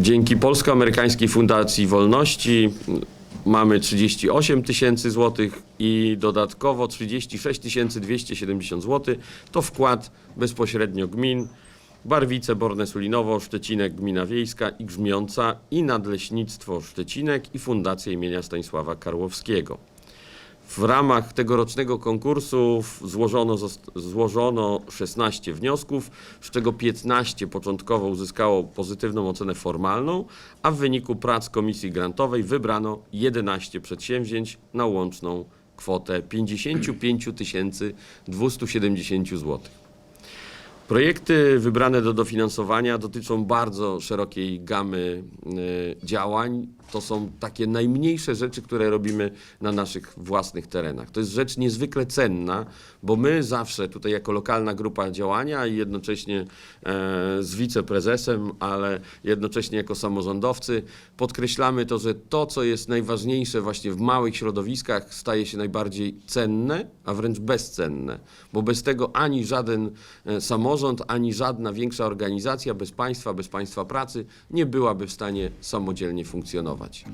Dzięki Polsko-Amerykańskiej Fundacji Wolności mamy 38 tysięcy złotych i dodatkowo 36 270 zł to wkład bezpośrednio gmin Barwice, Borne Sulinowo, Szczecinek, Gmina Wiejska i Grzmiąca i Nadleśnictwo Szczecinek i Fundacja imienia Stanisława Karłowskiego. W ramach tegorocznego konkursu złożono, złożono 16 wniosków, z czego 15 początkowo uzyskało pozytywną ocenę formalną, a w wyniku prac komisji grantowej wybrano 11 przedsięwzięć na łączną kwotę 55 270 zł. Projekty wybrane do dofinansowania dotyczą bardzo szerokiej gamy y, działań. To są takie najmniejsze rzeczy, które robimy na naszych własnych terenach. To jest rzecz niezwykle cenna, bo my zawsze tutaj jako lokalna grupa działania i jednocześnie e, z wiceprezesem, ale jednocześnie jako samorządowcy podkreślamy to, że to, co jest najważniejsze właśnie w małych środowiskach, staje się najbardziej cenne, a wręcz bezcenne, bo bez tego ani żaden e, samorząd, ani żadna większa organizacja bez państwa, bez państwa pracy nie byłaby w stanie samodzielnie funkcjonować.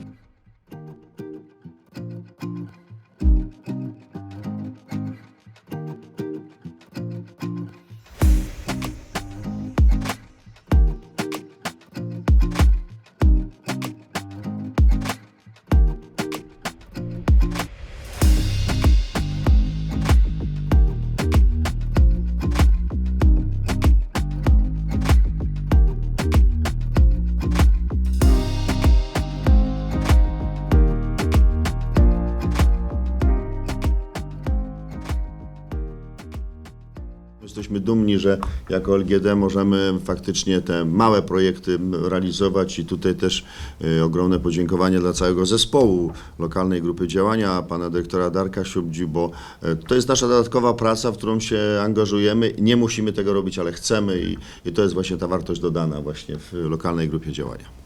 Jesteśmy dumni, że jako LGD możemy faktycznie te małe projekty realizować i tutaj też y, ogromne podziękowanie dla całego zespołu lokalnej grupy działania, pana dyrektora Darka Siubdzi, bo y, to jest nasza dodatkowa praca, w którą się angażujemy. Nie musimy tego robić, ale chcemy i, i to jest właśnie ta wartość dodana właśnie w lokalnej grupie działania.